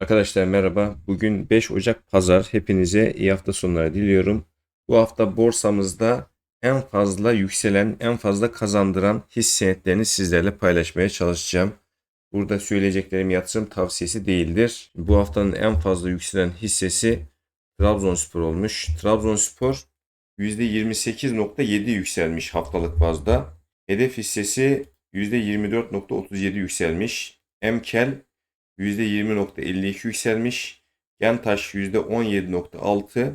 Arkadaşlar merhaba. Bugün 5 Ocak Pazar. Hepinize iyi hafta sonları diliyorum. Bu hafta borsamızda en fazla yükselen, en fazla kazandıran hisse senetlerini sizlerle paylaşmaya çalışacağım. Burada söyleyeceklerim yatırım tavsiyesi değildir. Bu haftanın en fazla yükselen hissesi Trabzonspor olmuş. Trabzonspor %28.7 yükselmiş haftalık bazda. Hedef hissesi %24.37 yükselmiş. Emkel %20.52 yükselmiş. Yantaş %17.6.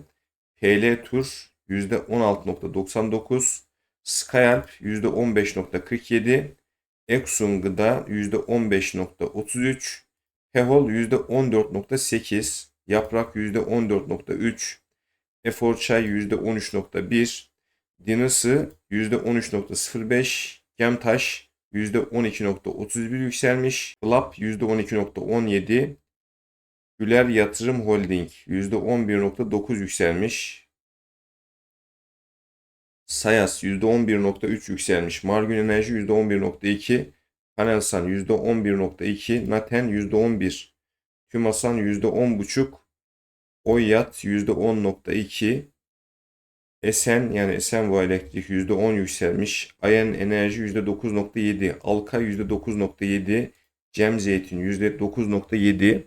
PL Tur %16.99. Skyalp %15.47. Exxon Gıda %15.33. Pehol %14.8. Yaprak %14.3. Efor Çay %13.1. Dinası %13.05. Gemtaş %12.31 yükselmiş. Club %12.17. Güler Yatırım Holding %11.9 yükselmiş. Sayas %11.3 yükselmiş. Margün Enerji %11.2. Panelsan %11.2. Naten %11. Tümasan %10.5. Oyyat %10.2. Esen yani Esenboğa Elektrik %10 yükselmiş. Ayen Enerji %9.7. Alka %9.7. Cem Zeytin %9.7.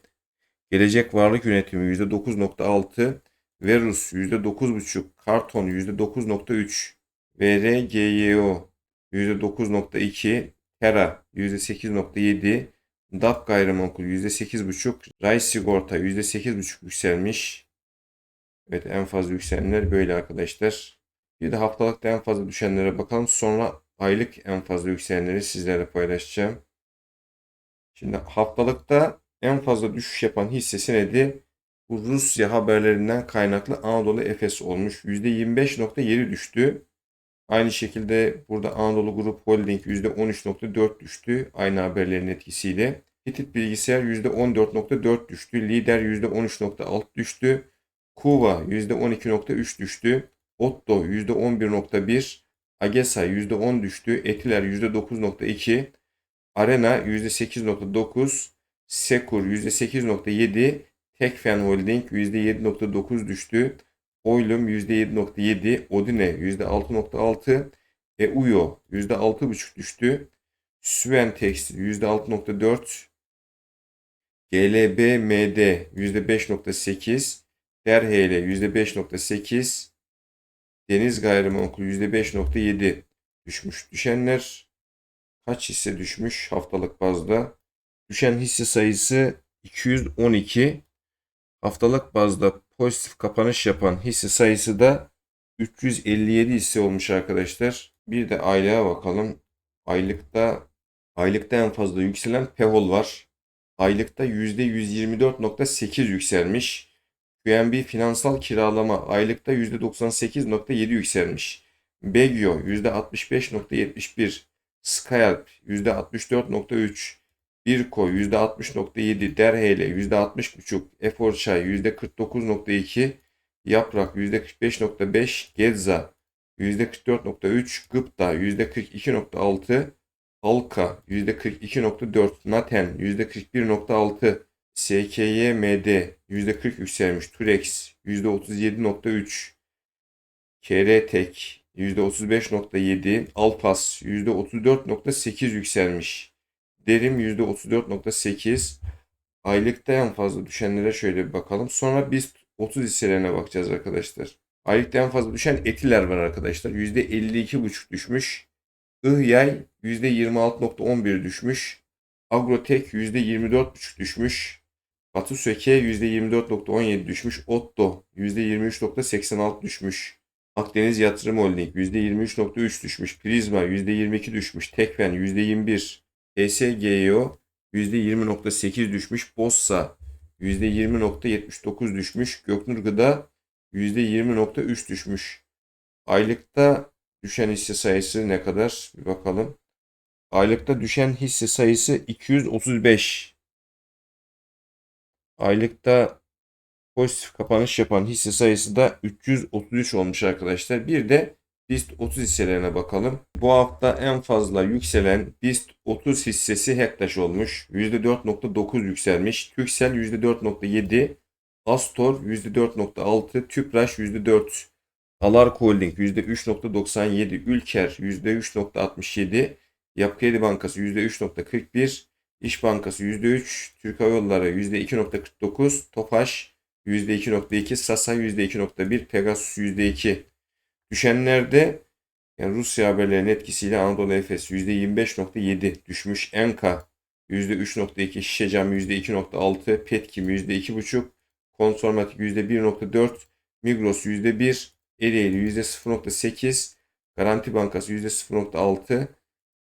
Gelecek Varlık Yönetimi %9.6. Verus %9.5. Karton %9.3. VRGYO %9.2. Hera %8.7. DAP Gayrimenkul %8.5. Ray Sigorta %8.5 yükselmiş. Evet en fazla yükselenler böyle arkadaşlar. Bir de haftalıkta en fazla düşenlere bakalım. Sonra aylık en fazla yükselenleri sizlerle paylaşacağım. Şimdi haftalıkta en fazla düşüş yapan hissesi neydi? Bu Rusya haberlerinden kaynaklı Anadolu Efes olmuş. %25.7 düştü. Aynı şekilde burada Anadolu Grup Holding %13.4 düştü. Aynı haberlerin etkisiyle. Hitit Bilgisayar %14.4 düştü. Lider %13.6 düştü. Kuva %12.3 düştü. Otto %11.1. Agesa %10 düştü. Etiler %9.2. Arena %8.9. Sekur %8.7. Tekfen Holding %7.9 düştü. Oylum %7.7. Odine %6.6. E Uyo %6.5 düştü. Süven Tekstil %6.4. GLBMD %5.8. Derhele %5.8, Deniz Gayrimenkul %5.7 düşmüş. Düşenler kaç hisse düşmüş haftalık bazda? Düşen hisse sayısı 212. Haftalık bazda pozitif kapanış yapan hisse sayısı da 357 hisse olmuş arkadaşlar. Bir de aylığa bakalım. Aylıkta aylıkta en fazla yükselen Pehol var. Aylıkta %124.8 yükselmiş. QNB finansal kiralama aylıkta %98.7 yükselmiş. Begio %65.71, Skyalp %64.3, Birko %60.7, Derhele %60.5, Eforçay %49.2, Yaprak %45.5, Gedza %44.3, Gıpta %42.6, Halka %42.4, Naten %41.6, SKYMD %40 yükselmiş. Turex %37.3. KRTek %35.7. Alpas %34.8 yükselmiş. Derim %34.8. Aylıkta en fazla düşenlere şöyle bir bakalım. Sonra biz 30 hisselerine bakacağız arkadaşlar. Aylıkta en fazla düşen etiler var arkadaşlar. %52.5 düşmüş. Ihyay %26.11 düşmüş. Agrotek %24.5 düşmüş. Batu Söke %24.17 düşmüş. Otto %23.86 düşmüş. Akdeniz Yatırım Holding %23.3 düşmüş. Prizma %22 düşmüş. Tekfen %21. ESGO %20.8 düşmüş. Bossa %20.79 düşmüş. Göknur Gıda %20.3 düşmüş. Aylıkta düşen hisse sayısı ne kadar? Bir bakalım. Aylıkta düşen hisse sayısı 235. Aylıkta pozitif kapanış yapan hisse sayısı da 333 olmuş arkadaşlar. Bir de BIST 30 hisselerine bakalım. Bu hafta en fazla yükselen BIST 30 hissesi Hektaş olmuş. %4.9 yükselmiş. Türksel %4.7, Astor %4.6, Tüpraş %4, Alark Holding %3.97, Ülker %3.67, Yapı Kredi Bankası %3.41, İş Bankası %3, Türk Hava Yolları %2.49, Tofaş %2.2, Sasa %2.1, Pegasus %2. Düşenlerde yani Rusya haberlerinin etkisiyle Anadolu Efes %25.7 düşmüş. Enka %3.2, Şişecam %2.6, Petkim %2.5, Konsormatik %1.4, Migros %1, Ereğli %0.8, Garanti Bankası %0.6,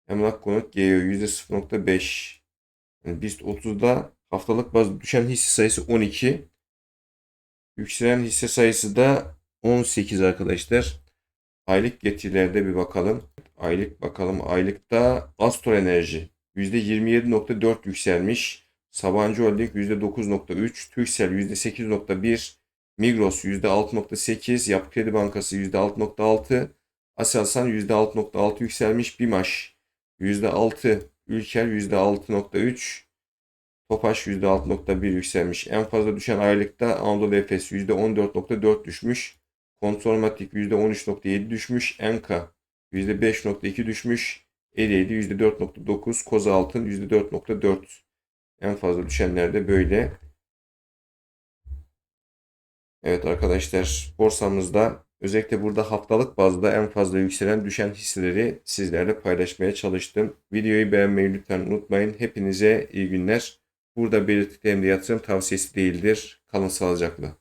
Emlak Konut GEO %0.5. Yani BIST 30'da haftalık bazda düşen hisse sayısı 12. Yükselen hisse sayısı da 18 arkadaşlar. Aylık getirilerde bir bakalım. Aylık bakalım. Aylıkta Astor Enerji %27.4 yükselmiş. Sabancı Holding %9.3, Turkcell %8.1, Migros %6.8, Yapı Kredi Bankası %6.6, Aselsan %6.6 yükselmiş. Bimaş %6, Ülker %6.3, Topaş %6.1 yükselmiş. En fazla düşen aylıkta Anadolu Efes %14.4 düşmüş. Konsormatik %13.7 düşmüş. Enka %5.2 düşmüş. Ereğli %4.9. Kozaltın %4.4. En fazla düşenler de böyle. Evet arkadaşlar borsamızda özellikle burada haftalık bazda en fazla yükselen düşen hisseleri sizlerle paylaşmaya çalıştım. Videoyu beğenmeyi lütfen unutmayın. Hepinize iyi günler. Burada belirttiklerim yatırım tavsiyesi değildir. Kalın sağlıcakla.